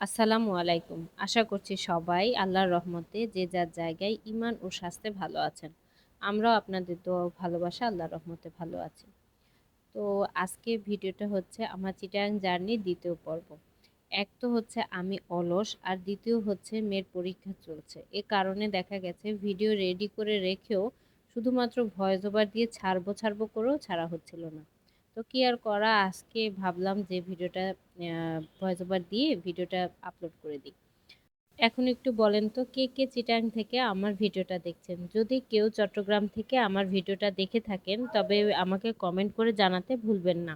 আসসালামু আলাইকুম। আশা করছি সবাই আল্লাহর রহমতে যে যার জায়গায় ইমান ও স্বাস্থ্যে ভালো আছেন। আমরাও আপনাদের দোয়া ভালোবাসা আল্লাহর রহমতে ভালো আছি। তো আজকে ভিডিওটা হচ্ছে আমার চিটাং জার্নির দ্বিতীয় পর্ব। এক তো হচ্ছে আমি অলস, আর দ্বিতীয় হচ্ছে মেয়ের পরীক্ষা চলছে। এ কারণে দেখা গেছে ভিডিও রেডি করে রেখেও শুধুমাত্র ভয়েস ওভার দিয়ে ছাড়বো ছাড়বো করেও ছাড়া হচ্ছিল না। তো কি আর করা? আজকে ভাবলাম যে ভিডিওটা ভয়েস ওভার দিয়ে ভিডিওটা আপলোড করে দিই। এখন একটু বলেন তো, কে কে চিটাং থেকে আমার ভিডিওটা দেখছেন? যদি কেউ চট্টগ্রাম থেকে আমার ভিডিওটা দেখে থাকেন, তবে আমাকে কমেন্ট করে জানাতে ভুলবেন না।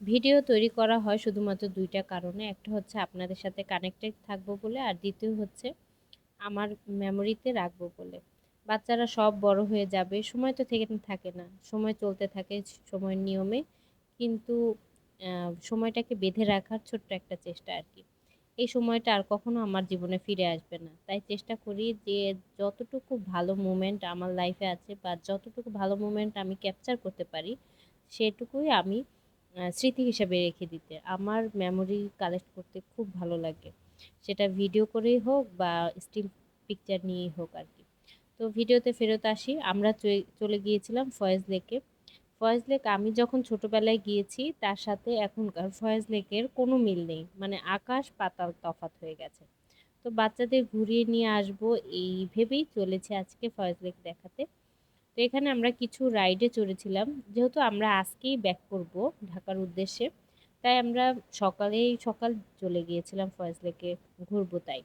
ভিডিও তৈরি করা হয় শুধুমাত্র দুইটা কারণে। একটা হচ্ছে আপনাদের সাথে কানেক্টেড থাকব বলে, আর দ্বিতীয় হচ্ছে আমার মেমোরিতে রাখব বলে। বাচ্চারা সব বড় হয়ে যাবে, সময় তো থেকে থাকে না। সময় চলতে থাকে, সময়ের নিয়মে। কিন্তু সময়টাকে বেঁধে রাখার ছোট্ট একটা চেষ্টা আর কি। এই সময়টা আর কখনো আমার জীবনে ফিরে আসবে না। তাই চেষ্টা করি যে যতটুকু ভালো মুমেন্ট আমার লাইফে আছে বা যতটুকু ভালো মুমেন্ট আমি ক্যাপচার করতে পারি, সেটুকুই আমি স্মৃতি হিসাবে রেখে দিতে। আমার মেমোরি কালেক্ট করতে খুব ভালো লাগে। সেটা ভিডিও করেই হোক বা স্টিল পিকচার নিয়েই হোক আর কি। তো ভিডিওতে ফেরত আসি। আমরা চলে গিয়েছিলাম ফয়েজ লেকে। ফয়েজ লেক আমি যখন ছোটবেলায় গিয়েছি, তার সাথে এখনকার ফয়েজ লেকের কোনো মিল নেই। মানে আকাশ পাতাল তফাত হয়ে গেছে। তো বাচ্চাদের ঘুরিয়ে নিয়ে আসব, এই ভেবেই চলেছে আজকে ফয়েজ লেক দেখাতে। তো এখানে আমরা কিছু রাইডে চড়েছিলাম। যেহেতু আমরা আজকেই ব্যাক করব ঢাকার উদ্দেশ্যে, তাই আমরা সকালেই, সকাল চলে গিয়েছিলাম ফয়েজ লেকে ঘুরবো তাই।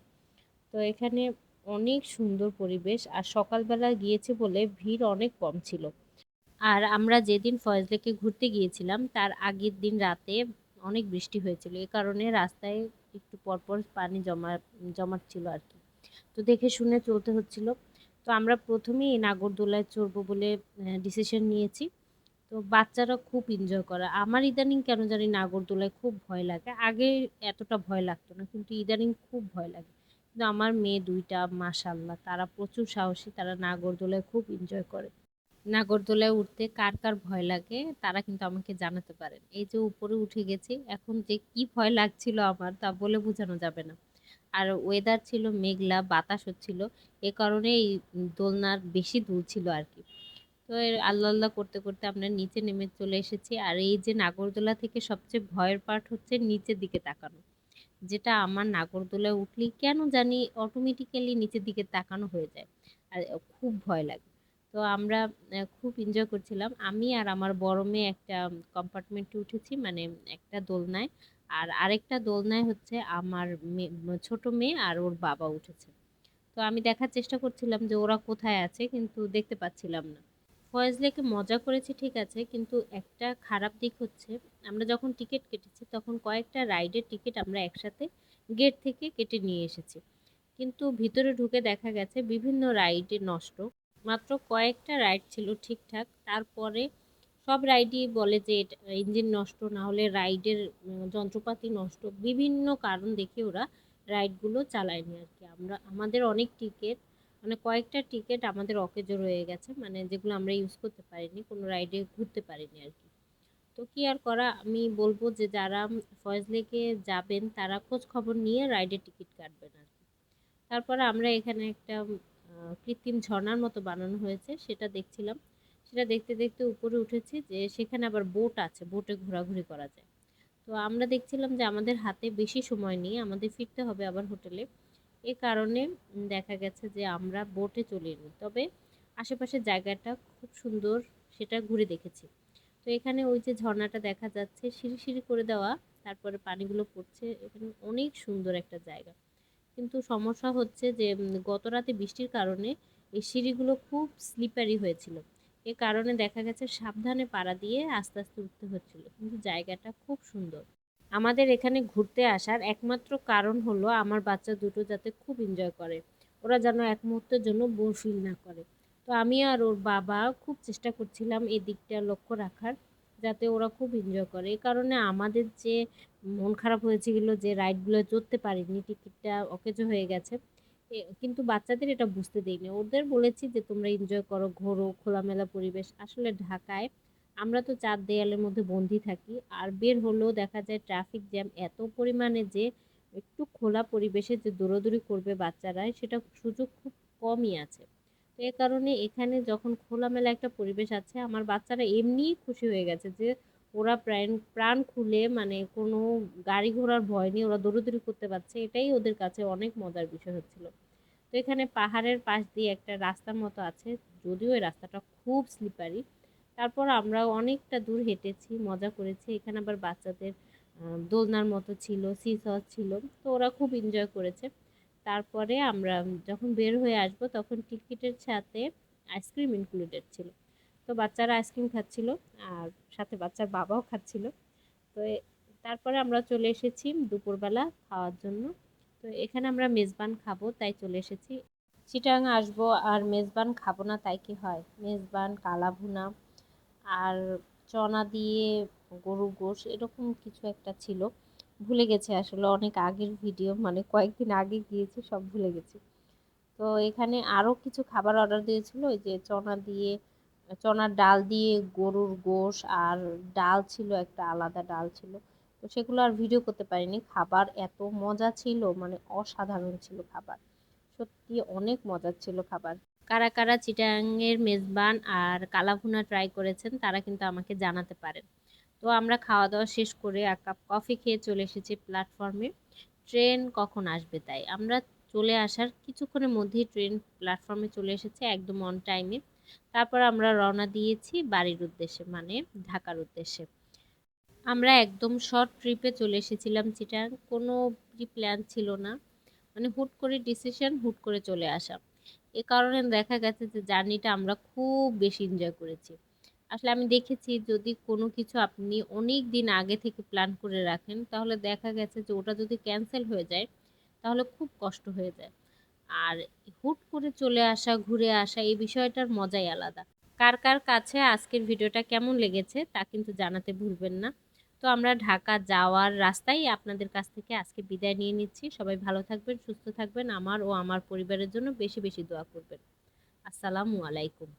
তো এখানে অনেক সুন্দর পরিবেশ, আর সকালবেলা গিয়েছে বলে ভিড় অনেক কম ছিল। আর আমরা যেদিন ফয়েজ লেকে ঘুরতে গিয়েছিলাম, তার আগের দিন রাতে অনেক বৃষ্টি হয়েছিল। এ কারণে রাস্তায় একটু পরপর পানি জমা, জমাচ্ছিল আর কি। তো দেখে শুনে চলতে হচ্ছিল। তো আমরা প্রথমেই নাগরদোলায় চড়বো বলে ডিসিশন নিয়েছি। তো বাচ্চারা খুব এনজয় করে। আমার ইদানিং কেন জানি নাগরদোলায় খুব ভয় লাগে। আগে এতটা ভয় লাগতো না, কিন্তু ইদানিং খুব ভয় লাগে। কিন্তু আমার মেয়ে দুইটা মাশাল্লাহ তারা প্রচুর সাহসী, তারা নাগরদোলায় খুব এনজয় করে। নাগরদোলায় উঠতে কার কার ভয় লাগে, তারা কিন্তু আমাকে জানাতে পারেন। এই যে উপরে উঠে গেছি, এখন যে কি ভয় লাগছিল আমার তা বলে বোঝানো যাবে না। আর ওয়েদার ছিল মেঘলা বাতাস হচ্ছিল এ কারণে এই দোলনার বেশি দূর ছিল আর কি। তো আল্লাহ আল্লাহ করতে করতে আমরা নিচে নেমে চলে এসেছি। আর এই যে নাগরদোলা থেকে সবচেয়ে ভয়ের পার্ট হচ্ছে নিচের দিকে তাকানো। যেটা আমার নাগরদোলায় উঠলেই কেন জানি অটোমেটিক্যালি নিচের দিকে তাকানো হয়ে যায়। আর খুব ভয় লাগে। তো আমরা খুব এনজয় করছিলাম। আমি আর আমার বড় মেয়ে একটা কম্পার্টমেন্টে উঠেছি মানে একটা দোলনায়। আর আরেকটা দোলনায় হচ্ছে আমার মেয়ে ছোট মেয়ে আর ওর বাবা উঠেছে। তো আমি দেখার চেষ্টা করছিলাম যে ওরা কোথায় আছে, কিন্তু দেখতে পাচ্ছিলাম না। ফয়েজ লেকে মজা করেছি, ঠিক আছে, কিন্তু একটা খারাপ দিক হচ্ছে, আমরা যখন টিকিট কেটেছি, তখন কয়েকটা রাইডের টিকিট আমরা একসাথে গেট থেকে কেটে নিয়ে এসেছি। কিন্তু ভিতরে ঢুকে দেখা গেছে, বিভিন্ন রাইডে নষ্ট। মাত্র কয়েকটা রাইড ছিল ঠিকঠাক। তারপরে সব রাইডই বলে যে ইঞ্জিন নষ্ট, না হলে রাইডের যন্ত্রপাতি নষ্ট। বিভিন্ন কারণ দেখে ওরা রাইডগুলো চালায়নি আর কি। আমরা, আমাদের অনেক টিকিট মানে কয়েকটা টিকিট আমাদের অকেজো রয়ে গেছে মানে যেগুলো আমরা ইউজ করতে পারিনি, কোনো রাইডে ঘুরতে পারিনি আর কি। তো কি আর করা, আমি বলব যে যারা ফয়েজ লেকে যাবেন, তারা খোঁজ খবর নিয়ে রাইডের টিকিট কাটবেন আর কি। তারপরে আমরা এখানে একটা কৃত্রিম ঝর্ণার মতো বানানো হয়েছে, সেটা দেখছিলাম। সেটা দেখতে দেখতে উপরে উঠেছি যে সেখানে আবার বোট আছে, বোটে ঘোরাঘুরি করা যায়। তো আমরা দেখছিলাম যে আমাদের হাতে বেশি সময় নেই, আমাদের ফিরতে হবে আবার হোটেলে। এ কারণে দেখা গেছে যে আমরা বোটে চলে নিই তবে আশেপাশের জায়গাটা খুব সুন্দর, সেটা ঘুরে দেখেছি। তো এখানে ওই যে ঝর্ণাটা দেখা যাচ্ছে, সিঁড়ি সিঁড়ি করে দেওয়া, তারপরে পানিগুলো পড়ছে, এখানে অনেক সুন্দর একটা জায়গা। কিন্তু সমস্যা হচ্ছে যে গত রাতে বৃষ্টির কারণে এই সিঁড়িগুলো খুব স্লিপারি হয়েছিল। এ কারণে দেখা গেছে সাবধানে পাড়া দিয়ে আস্তে আস্তে উঠতে হচ্ছিল। কিন্তু জায়গাটা খুব সুন্দর। আমাদের এখানে ঘুরতে আসার একমাত্র কারণ হলো আমার বাচ্চা দুটো যাতে খুব এনজয় করে। ওরা যেন এক মুহূর্তের জন্য বোর ফিল না করে। তো আমি আর ওর বাবা খুব চেষ্টা করছিলাম এই দিকটা লক্ষ্য রাখার। যাতে ওরা খুব এনজয় করে। এই কারণে আমাদের যে মন খারাপ হয়েছিল যে রাইডগুলো চড়তে পারিনি টিকিটটা অকেজো হয়ে গেছে কিন্তু বাচ্চাদের এটা বুঝতে দেয়নি ওদের বলেছি যে, তোমরা এনজয় করো, ঘোরো, খোলামেলা পরিবেশ। আসলে ঢাকায় আমরা তো চার দেয়ালের মধ্যে বন্দি থাকি। আর বের হলেও দেখা যায় ট্রাফিক জ্যাম এত পরিমাণে যে একটু খোলা পরিবেশে যে দৌড়াদৌড়ি করবে বাচ্চারা সেটা সুযোগ খুব কমই আছে। তো এ কারণে এখানে যখন খোলামেলা একটা পরিবেশ আছে, আমার বাচ্চারা এমনিই খুশি হয়ে গেছে যে, ওরা প্রাণ প্রাণ খুলে মানে কোনো গাড়ি ঘোড়ার ভয় নেই, ওরা দৌড়াদৌড়ি করতে পারছে, এটাই ওদের কাছে অনেক মজার বিষয় হচ্ছিল। তো এখানে পাহাড়ের পাশ দিয়ে একটা রাস্তার মতো আছে, যদিও এই রাস্তাটা খুব স্লিপারি তারপর আমরা অনেকটা দূর হেঁটেছি, মজা করেছি, এখানে আবার বাচ্চাদের দোলনার মতো ছিল সিসস ছিল, তো ওরা খুব এনজয় করেছে। তারপরে আমরা যখন বের হয়ে আসব তখন টিকিটের সাথে আইসক্রিম ইনক্লুডেড ছিল। তো বাচ্চারা আইসক্রিম খাচ্ছিল আর সাথে বাচ্চার বাবাও খাচ্ছিল। তো তারপরে আমরা চলে এসেছি দুপুরবেলা খাওয়ার জন্য। তো এখানে আমরা মেজবান খাব তাই চলে এসেছি। চিটাং আসব আর মেজবান খাব না তাই কি হয়? মেজবান কালা ভুনা আর চনা দিয়ে গরু গোশ এরকম কিছু একটা ছিল। ভুলে গেছে আসলে অনেক আগের ভিডিও মানে কয়েকদিন আগে গিয়েছি, সব ভুলে গেছি। তো এখানে আরও কিছু খাবার অর্ডার দিয়েছিল, ওই যে চনা দিয়ে, চনার ডাল দিয়ে গরুর গোশ আর ডাল ছিল, একটা আলাদা ডাল ছিল। তো সেগুলো আর ভিডিও করতে পারিনি। খাবার এত মজা ছিল মানে অসাধারণ ছিল খাবার। সত্যি অনেক মজার ছিল খাবার। কারা কারা চিটাংয়ের মেজবান আর কালাভুনা ট্রাই করেছেন, তারা কিন্তু আমাকে জানাতে পারেন। তো আমরা খাওয়া দাওয়া শেষ করে এক কাপ কফি খেয়ে চলে এসেছি প্ল্যাটফর্মে। ট্রেন কখন আসবে তাই? আমরা চলে আসার কিছুক্ষণের মধ্যেই ট্রেন প্ল্যাটফর্মে চলে এসেছে একদম অন টাইমে তারপর আমরা রওনা দিয়েছি বাড়ির উদ্দেশ্যে মানে ঢাকার উদ্দেশ্যে। আমরা একদম শর্ট ট্রিপে চলে এসেছিলাম চিটাং। কোনো প্ল্যান ছিল না। মানে হুট করে ডিসিশন হুট করে চলে আসা। এ কারণে দেখা গেছে যে জার্নিটা আমরা খুব বেশি এনজয় করেছি। আসলে আমি দেখেছি যদি কোনো কিছু আপনি অনেক দিন আগে থেকে প্ল্যান করে রাখেন, তাহলে দেখা গেছে যে ওটা যদি ক্যান্সেল হয়ে যায়, তাহলে খুব কষ্ট হয়ে যায়। আর হুট করে চলে আসা, ঘুরে আসা এই বিষয়টার মজাই আলাদা। কার কার কাছে আজকের ভিডিওটা কেমন লেগেছে তা কিন্তু জানাতে ভুলবেন না। তো আমরা ঢাকা যাওয়ার রাস্তায় আপনাদের কাছ থেকে আজকে বিদায় নিয়ে নিচ্ছি। সবাই ভালো থাকবেন, সুস্থ থাকবেন। আমার ও আমার পরিবারের জন্য বেশি বেশি দোয়া করবেন। আসসালামু আলাইকুম।